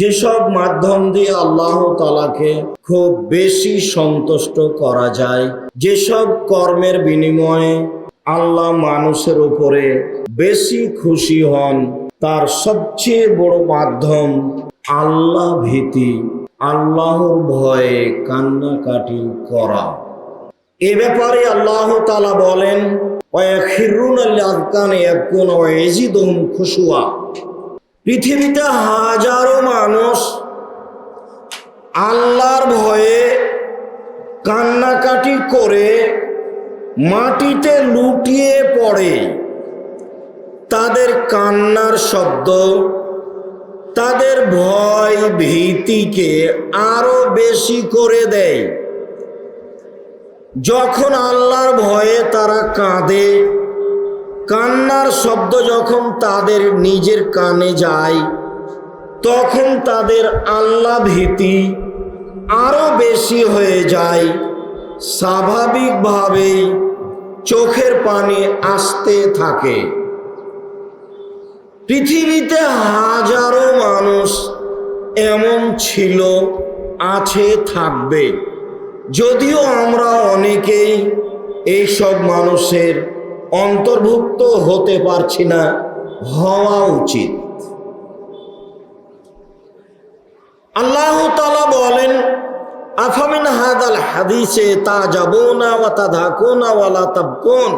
যেসব মাধ্যম দিয়ে আল্লাহ তালাকে খুব বেশি সন্তুষ্ট করা যায়, যেসব কর্মের বিনিময়ে আল্লাহ মানুষের উপরে বেশি খুশি হন, তার সবচেয়ে বড় মাধ্যম আল্লাহ ভীতি, আল্লাহর ভয়ে কান্নাকাটি করা। এ ব্যাপারে আল্লাহ তালা বলেন খুশুয়া। পৃথিবীতে হাজারো মানুষ আল্লাহর ভয়ে কান্নাকাটি করে মাটিতে লুটিয়ে পড়ে। তাদের কান্নার শব্দ, তাদের ভয় ভীতিকে আরও বেশি করে দেয়। যখন আল্লাহর ভয়ে তারা কাঁদে কান্নার শব্দ যখন তাদের নিজের কানে যায়, তখন তাদের আল্লাহ ভীতি আরও বেশি হয়ে যায়। স্বাভাবিকভাবেই চোখের পানি আসতে থাকে। পৃথিবীতে হাজারো মানুষ এমন ছিল, আছে, থাকবে। যদিও আমরা অনেকেই এইসব মানুষের অন্তর্ভুক্ত হতে পারছি না, হওয়া উচিত। আল্লাহ তালা বলেন, আফামিন হাদাল হাদিসে তা যাব না ওয়া তা ধাকো না ওয়ালা তাবকুন?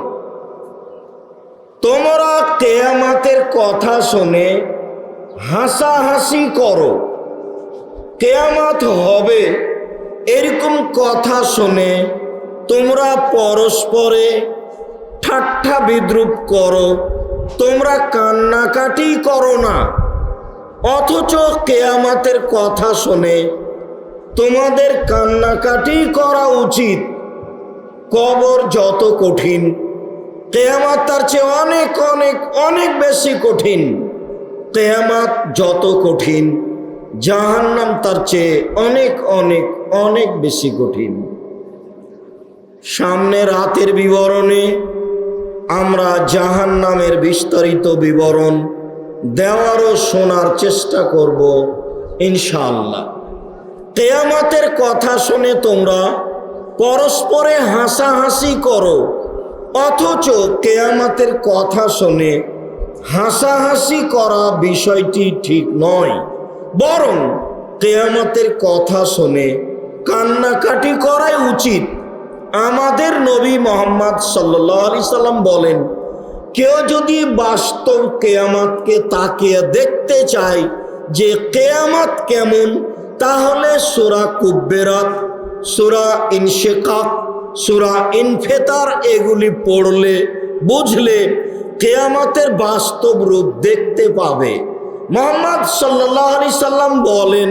তোমরা কেয়ামাতের কথা শুনে হাসাহাসি করো। কেয়ামাত হবে এরকম কথা শুনে তোমরা পরস্পরে ঠাট্টা বিদ্রুপ করো। তোমরা কান্নাকাটি করো না। অথচ কেয়ামাতের কথা শুনে, তোমাদের কান্নাকাটি করা উচিত। কবর যত কঠিন, কেয়ামাত তার চেয়ে অনেক অনেক অনেক বেশি কঠিন। কেয়ামাত যত কঠিন, জাহান্নাম তার চেয়ে অনেক অনেক অনেক বেশি কঠিন। সামনে রাতের বিবরণে আমরা জাহান নামের বিস্তারিত বিবরণ দেওয়ারও শোনার চেষ্টা করব, ইনশাআল্লাহ। কেয়ামাতের কথা শুনে তোমরা পরস্পরে হাসাহাসি করো, অথচ কেয়ামাতের কথা শুনে হাসাহাসি করা বিষয়টি ঠিক নয়, বরং কেয়ামাতের কথা শুনে কান্নাকাটি করাই উচিত। আমাদের নবী মোহাম্মদ সাল্লাহ আলি সাল্লাম বলেন, কেউ যদি বাস্তব কেয়ামাতকে তাকিয়ে দেখতে চায় যে কেয়ামাত কেমন, তাহলে সুরা কুব্বেরাত, সুরা ইনশেকাক, সুরা ইনফেতার এগুলি পড়লে, বুঝলে কেয়ামাতের বাস্তব রূপ দেখতে পাবে। মোহাম্মদ সাল্লাহ আলি সাল্লাম বলেন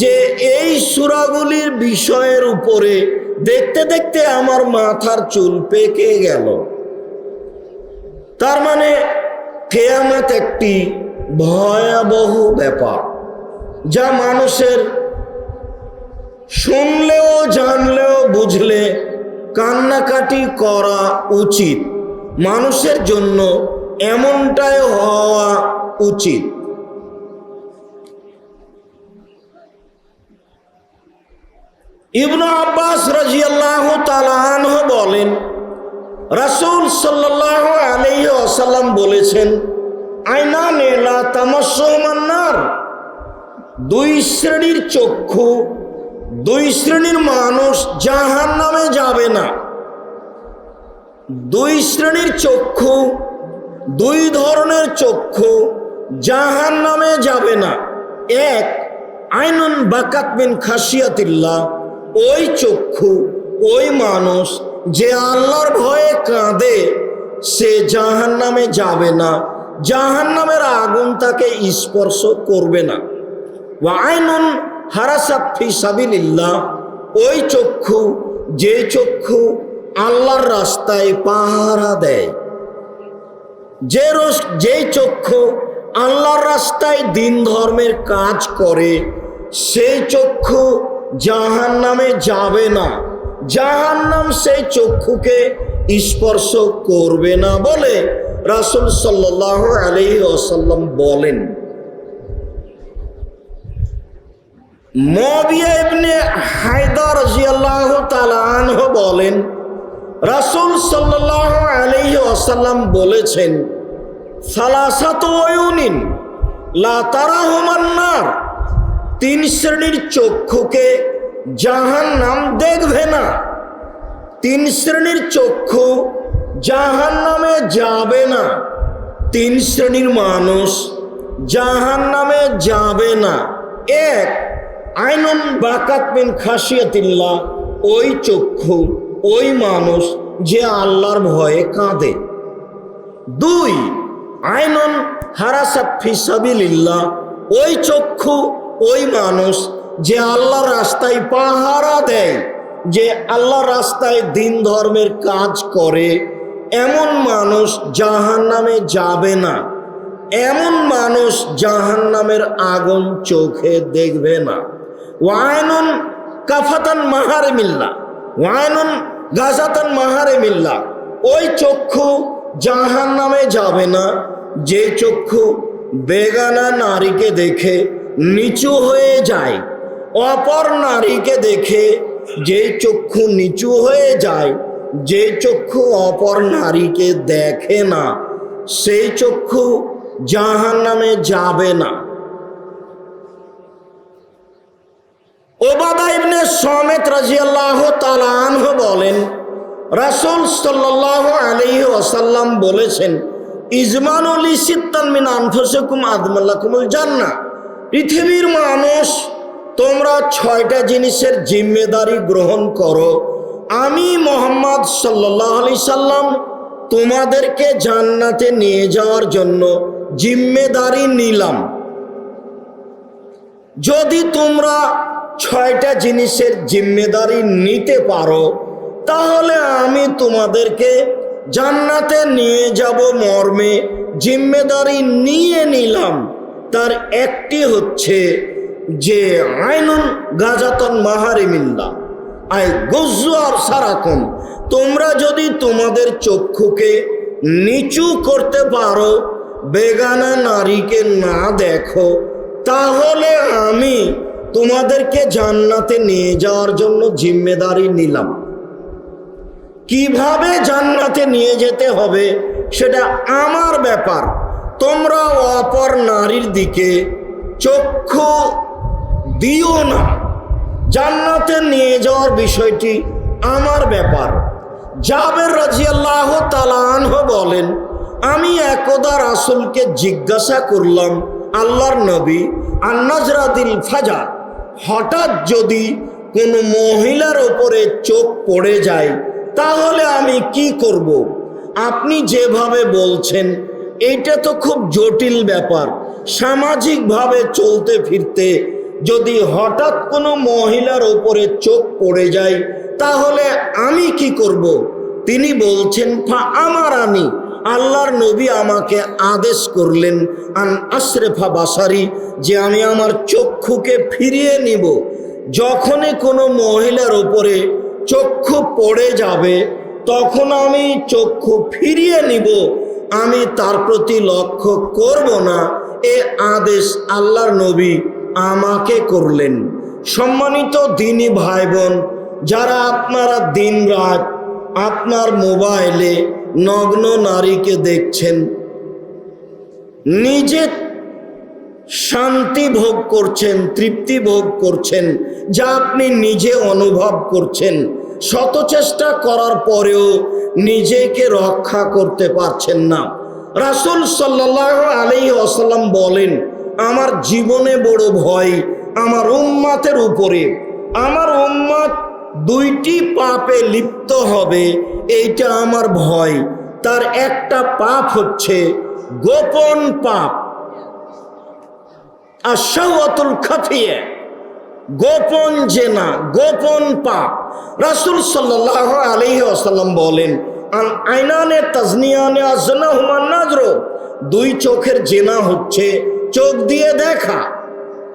যে এই সুরাগুলির বিষয়ের উপরে দেখতে দেখতে আমার মাথার চুল পেকে গেল। তার মানে কেয়ামত একটি ভয়াবহ ব্যাপার, যা মানুষের শুনলেও, জানলেও, বুঝলে কান্নাকাটি করা উচিত। মানুষের জন্য এমনটাই হওয়া উচিত। ইবনু আব্বাস রাজিয়াল্লাহ তালাহ বলেন, রাসুল সাল্লাহ আলহি আসাল্লাম বলেছেন আয়না নেলা তামান্নার দুই শ্রেণির চক্ষু, দুই শ্রেণির মানুষ জাহান নামে যাবে না। দুই শ্রেণির চক্ষু, দুই ধরনের চক্ষু জাহান নামে যাবে না। এক, আইনুন বাকাত বিন খাসিয়াতিল্লাহ ওই চক্ষু, ওই মানুষ যে আল্লাহর ভয়ে কাঁদে, সে জাহান নামে যাবে না। জাহান নামের আগুন তাকে স্পর্শ করবে না। আইনুন হারাসাফি সাবিল্লাহ ওই চক্ষু, যে চক্ষু আল্লাহর রাস্তায় পাহারা দেয়। যে রোজ, যেই চক্ষু আল্লাহর রাস্তায় দিন ধর্মের কাজ করে, সেই চক্ষু জাহান নামে যাবে না। জাহান নাম সেই চক্ষুকে স্পর্শ করবে না বলে রাসুল সাল্লাহ আলী আসাল্লাম বলেন। মবিয়া হায়দার রাদিয়াল্লাহু তাআলা আনহু বলেন, রাসূল সাল্লাল্লাহু আলাইহি ওয়াসাল্লাম বলেছেন, সালাসাতু ওয়ুনিন লা তারাহুমান নার তিন শ্রেণির চক্ষুকে জাহান্নাম দেখবে না। তিন শ্রেণির চক্ষু জাহান নামে যাবে না। তিন শ্রেণির মানুষ জাহান নামে যাবে না। এক, আইনুন বাকাত বিন খাসিয়াতিল্লাহ ওই চক্ষু, ওই মানুষ যে আল্লাহর ভয়ে কাঁদে। দুই, আইনুন হারাসাত ফিসাবিলিল্লাহ ওই চক্ষু ওই মানুষ যে আল্লাহ রাস্তায় পাহারা দেয়, যে আল্লাহর রাস্তায় দিন ধর্মের কাজ করে, এমন মানুষ জাহান নামে যাবে না। এমন মানুষ জাহান নামের আগুন চোখে দেখবে না। ওয়াইনুন কাফাতান মাহারে মিল্লা ওয়াইনুন গাজাতান মাহারে মিল্লা ওই চক্ষু জাহান নামে যাবে না, যে চক্ষু বেগানা নারীকে দেখে নিচু হয়ে যায়। অপর নারীকে দেখে যে চক্ষু নিচু হয়ে যায়, যে চক্ষু অপর নারীকে দেখে না, সেই চক্ষু জাহান নামে যাবে না। ওবাদা ইবনে সমেত রাজিয়াল্লাহ তালানহ বলেন, রাসূল সাল্লাল্লাহু আলাইহি ওয়াসাল্লাম বলেছেন, ইজমানুল সিত্তান মিন আনফুসিকুম আদমাল্লাকুমুল জান্নাহ। পৃথিবীর মানুষ, তোমরা ছয়টা জিনিসের জিম্মেদারি গ্রহণ করো। আমি মোহাম্মদ সাল্লাহ আলি সাল্লাম তোমাদেরকে জান্নাতে নিয়ে যাওয়ার জন্য জিম্মেদারি নিলাম। যদি তোমরা ছয়টা জিনিসের জিম্মেদারি নিতে পারো, তাহলে আমি তোমাদেরকে জান্নাতে নিয়ে যাব মর্মে, জিম্মেদারি নিয়ে নিলাম। তার একটি হচ্ছে যে আইনুন গাজাতন মাহারিমিল্লা আই গজ্জু আর সারাক্ষণ তোমরা যদি তোমাদের চক্ষুকে নিচু করতে পারো, বেগানা নারীকে না দেখো, তাহলে আমি তোমাদেরকে জান্নাতে নিয়ে যাওয়ার জন্য জিম্মেদারি নিলাম। কীভাবে জান্নাতে নিয়ে যেতে হবে, সেটা আমার ব্যাপার। তোমরা অপর নারীর দিকে চক্ষু দিও না জান্নাতে নিয়ে যাওয়ার বিষয়টি আমার ব্যাপার জাবের রাজিয়াল্লাহ তালানহ বলেন, আমি একদা রাসুলকে জিজ্ঞাসা করলাম, আল্লাহর নবী আন্নাজরাদিল ফাজা, হঠাৎ যদি কোনো মহিলার ওপরে চোখ পড়ে যায়, তাহলে আমি কি করব। আপনি যেভাবে বলছেন এইটা তো খুব জটিল ব্যাপার সামাজিকভাবে চলতে ফিরতে যদি হঠাৎ কোনো মহিলার ওপরে চোখ পড়ে যায়, তাহলে আমি কি করব। তিনি বলছেন, ফা আমার আমি আল্লাহর নবী আমাকে আদেশ করলেন, আন আশরেফা বাসারি, যে আমি আমার চক্ষুকে ফিরিয়ে নিব যখনই কোনো মহিলার ওপরে চক্ষু পড়ে যাবে, তখন আমি চক্ষু ফিরিয়ে নিব আমি তার প্রতি লক্ষ্য করব না। এ আদেশ আল্লাহর নবী আমাকে করলেন। সম্মানিত দিনী ভাই বোন যারা আপনারা দিন রাত আপনার মোবাইলে নগ্ন নারীকে দেখছেন, নিজে শান্তি ভোগ করছেন, তৃপ্তি ভোগ করছেন, যা আপনি নিজে অনুভব করছেন। শত চেষ্টা করার পরেও নিজেকে রক্ষা করতে পারছেন না। রাসুল সাল্লাহ আলী আসাল্লাম বলেন, আমার জীবনে বড় ভয় আমার উম্মাতের উপরে। আমার উম্মাত দুইটি পাপে লিপ্ত হবে, এইটা আমার ভয়। তার একটা পাপ হচ্ছে গোপন পাপ। আশাওয়াতুল খাফিয়ে। গোপন জেনা, গোপন পাপ। রাসুল সাল্লাহ আলহি আসাল্লাম বলেন আইনানে তাজনিয়ানে আজনা হুমান নাজর। দুই চোখের জেনা হচ্ছে চোখ দিয়ে দেখা।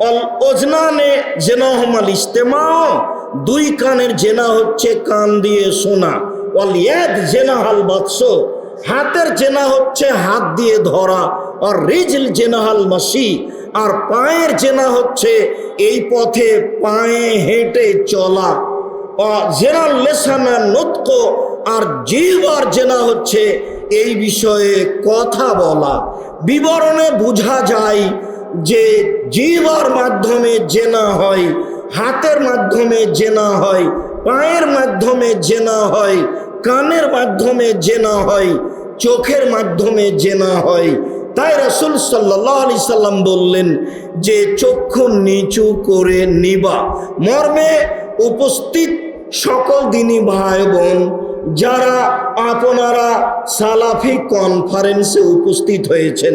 অল ওজনানে জেনা হুমাল দুই কানের জেনা হচ্ছে কান দিয়ে শোনা। অল ইয়াদ জেনা হাল বাৎস হাতের জেনা হচ্ছে হাত দিয়ে ধরা। আর রিজল জেনাহাল মাসি। আর পায়ের জেনা হচ্ছে এই পথে পায়ে হেঁটে চলা। জেনাল লেসানা নতক, আর জিহবার জেনা হচ্ছে এই বিষয়ে কথা বলা। বিবরণে বোঝা যায় যে জিহবার মাধ্যমে জেনা হয়, হাতের মাধ্যমে জেনা হয়, পায়ের মাধ্যমে জেনা হয়, কানের মাধ্যমে জেনা হয়, চোখের মাধ্যমে জেনা হয়। তাই রসুল সাল্লাহ সাল্লাম বললেন যে চক্ষু নিচু করে নিবা। মর্মে উপস্থিত সকল দিনই ভাই বোন, যারা আপনারা সালাফি কনফারেন্সে উপস্থিত হয়েছেন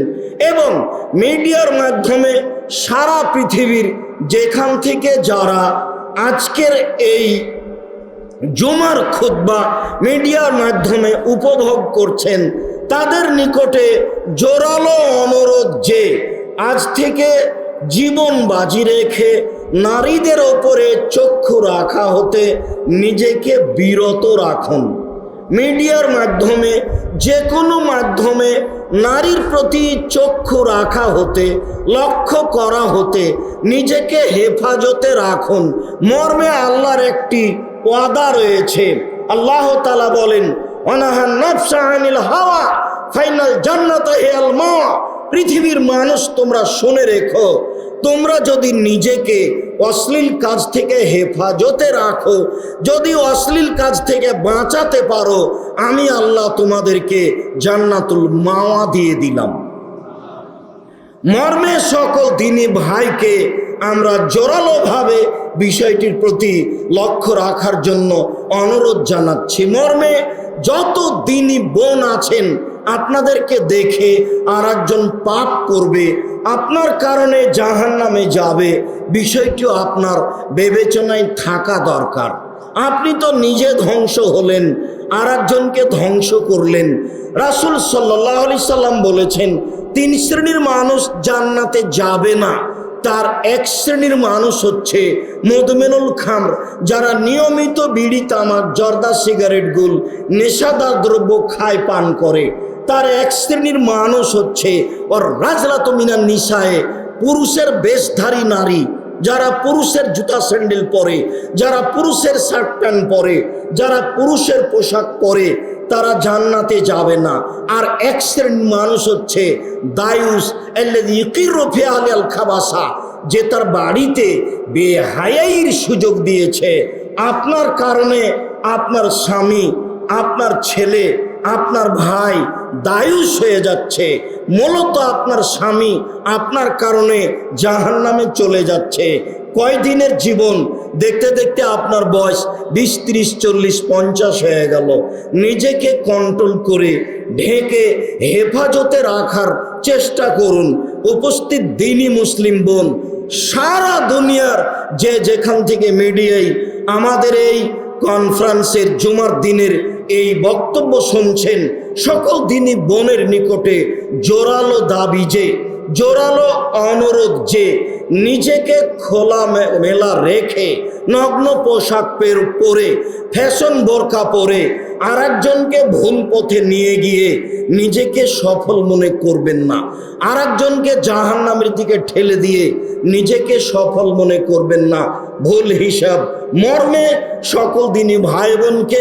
এবং মিডিয়ার মাধ্যমে সারা পৃথিবীর যেখান থেকে যারা আজকের এই জুমার খুদ্া মিডিয়ার মাধ্যমে উপভোগ করছেন, তাদের নিকটে জোরালো অনুরোধ যে, আজ থেকে জীবন বাজি রেখে নারীদের ওপরে চক্ষু রাখা হতে নিজেকে বিরত রাখুন। মিডিয়ার মাধ্যমে যে কোনো মাধ্যমে নারীর প্রতি চক্ষু রাখা হতে, লক্ষ্য করা হতে নিজেকে হেফাজতে রাখুন। মর্মে আল্লাহর একটি ওয়াদা রয়েছে। আল্লাহ তালা বলেন অনাহান নফসা আনিল হাওয়া, ফাইনাল জান্নাত হে আল মাওয়া। পৃথিবীর মানুষ তোমরা শুনে রেখো তোমরা যদি নিজেকে অশ্লীল কাজ থেকে হেফাজতে রাখো, যদি অশ্লীল কাজ থেকে বাঁচাতে পারো, আমি আল্লাহ তোমাদেরকে জান্নাতুল মাওয়া দিয়ে দিলাম। মর্মে সকল দিনী ভাইকে আমরা জোরালোভাবে বিষয়টির প্রতি লক্ষ্য রাখার জন্য অনুরোধ জানাচ্ছি। মর্মে যত দিনই বোন আছেন আপনাদেরকে দেখে আর একজন পাপ করবে, আপনার কারণে জাহান নামে যাবে। বিষয়টিও আপনার বিবেচনায় থাকা দরকার। আপনি তো নিজে ধ্বংস হলেন আর একজনকে ধ্বংস করলেন। রাসুল সাল্লাহ আলি সাল্লাম বলেছেন, তিন শ্রেণির মানুষ জান্নাতে যাবে না। তার এক শ্রেণির মানুষ হচ্ছে মধুমেনুল খামর, যারা নিয়মিত বিড়ি, তামাক, জর্দা, সিগারেট, গুল, নেশাদার দ্রব্য খায়, পান করে। তার এক শ্রেণির মানুষ হচ্ছে, ওর রাজলাত মিনার নিশায় পুরুষের বেশধারী নারী, যারা পুরুষের জুতা স্যান্ডেল পরে, যারা পুরুষের শার্ট প্যান্ট পরে, যারা পুরুষের পোশাক পরে, তারা জান্নাতে যাবে না। আর এক শ্রেণির মানুষ হচ্ছে দায়ুস আল খাবাসা, যে তার বাড়িতে বেহায়াইর সুযোগ দিয়েছে। আপনার কারণে আপনার স্বামী, আপনার ছেলে আপনার ভাই দায়ুস হয়ে যাচ্ছে। মূলত আপনার স্বামী আপনার কারণে জাহান নামে চলে যাচ্ছে। কয়দিনের জীবন? দেখতে দেখতে আপনার বয়স বিশ, ত্রিশ, চল্লিশ, পঞ্চাশ হয়ে গেল। নিজেকে কন্ট্রোল করে ঢেকে হেফাজতে রাখার চেষ্টা করুন। উপস্থিত দিনই মুসলিম বোন। সারা দুনিয়ার যে যেখান থেকে মিডিয়ায় আমাদের এই কনফারেন্সের জুমার দিনের এই বক্তব্য শুনছেন সকল দিনই বোনের নিকটে জোরালো দাবি যে, জোরালো অনুরোধ যে, নিজেকে খোলা মেলা রেখে, নগ্ন পোশাক পের ফ্যাশন বোরকা পরে আর একজনকে ভুল পথে নিয়ে গিয়ে নিজেকে সফল মনে করবেন না। আর একজনকে জাহান নামের দিকে ঠেলে দিয়ে নিজেকে সফল মনে করবেন না। ভুল হিসাব। মর্মে সকল দিনই ভাই বোনকে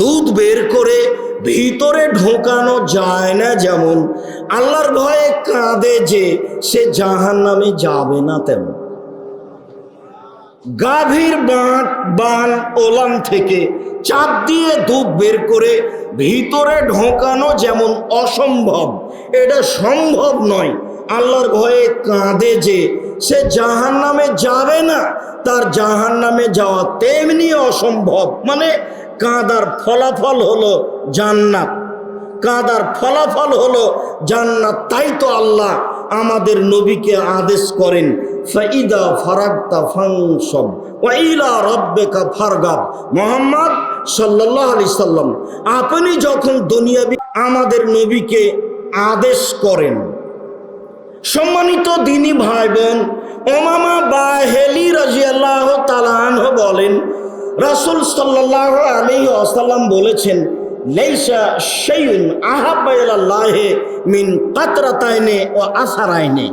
দুধ বের করে ভিতরে ঢোকানো যায় না যেমন। আল্লাহর ভয়ে কাঁদে যে সে জাহান নামে যাবে না তেমন। গাভীর বাঁট, বান ওলান থেকে চাপ দিয়ে দুধ বের করে ভিতরে ঢোকানো যেমন অসম্ভব, এটা সম্ভব নয়। আল্লাহর ভয়ে কাঁদে যে সে জাহান নামে যাবে না, তার জাহান নামে যাওয়া তেমনি অসম্ভব। মানে কাঁদার ফলাফল হলো জান্নাত। কাঁদার ফলাফল হলো জান্নাত, তাই তো আল্লাহ আমাদের নবীকে আদেশ করেন, ফাইদা ফারাগতা ফাংসব ওয়াইলা রব্বেকা ফারগাব। মোহাম্মদ সাল্লাল্লাহু আলাইহি সাল্লাম, আপনি যখন দুনিয়াবি আমাদের নবীকে আদেশ করেন। সম্মানিত দিনী ভাই বোন ওমামা বা হেলি রাজিয়াল্লাহ তালাহ বলেন রাসুল সাল্লাহ আলী আসাল্লাম বলেছেন, লেইসা সেইন আহাবাহে মিন কাতরাতাইনে ও আসারাইনে।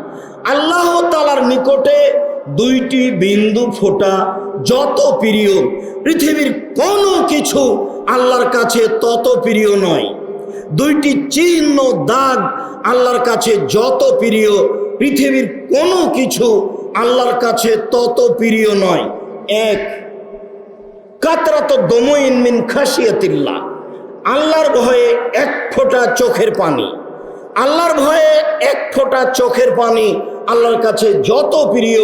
আল্লাহ তালার নিকটে দুইটি বিন্দু ফোঁটা যত প্রিয়, পৃথিবীর কোনো কিছু আল্লাহর কাছে তত প্রিয় নয়। দুইটি চিহ্ন দাগ আল্লাহর কাছে যত প্রিয়, পৃথিবীর কোনো কিছু আল্লাহর কাছে তত প্রিয় নয়। এক কাতরাত দমইন মিন খাসিয়াতিল্লাহ আল্লাহর ভয়ে এক ফোঁটা চোখের পানি। আল্লাহর ভয়ে এক ফোঁটা চোখের পানি আল্লাহর কাছে যত প্রিয়।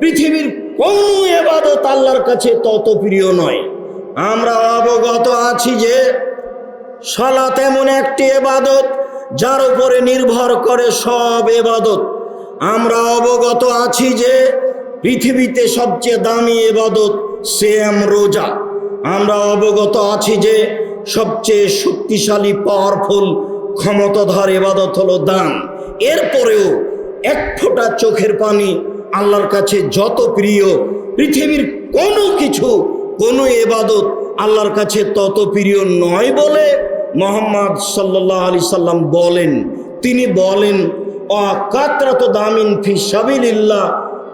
পৃথিবীর কোনো এবাদত আল্লাহর কাছে তত প্রিয় নয়। আমরা অবগত আছি যে সালাত এমন একটি এবাদত যার উপরে নির্ভর করে সব এবাদত আমরা অবগত আছি যে পৃথিবীতে সবচেয়ে দামি এবাদত সেম রোজা। আমরা অবগত আছি যে সবচেয়ে শক্তিশালী পাওয়ারফুল ক্ষমতাধর এবাদত হলো দান। এরপরেও এক ফোঁটা চোখের পানি আল্লাহর কাছে যত প্রিয়, পৃথিবীর কোনো কিছু, কোনো এবাদত আল্লাহর কাছে তত প্রিয় নয় বলে মোহাম্মদ সাল্লাহ আলি সাল্লাম বলেন। তিনি বলেন, অকাত্রাত দামিন ফি সাবিলিল্লাহ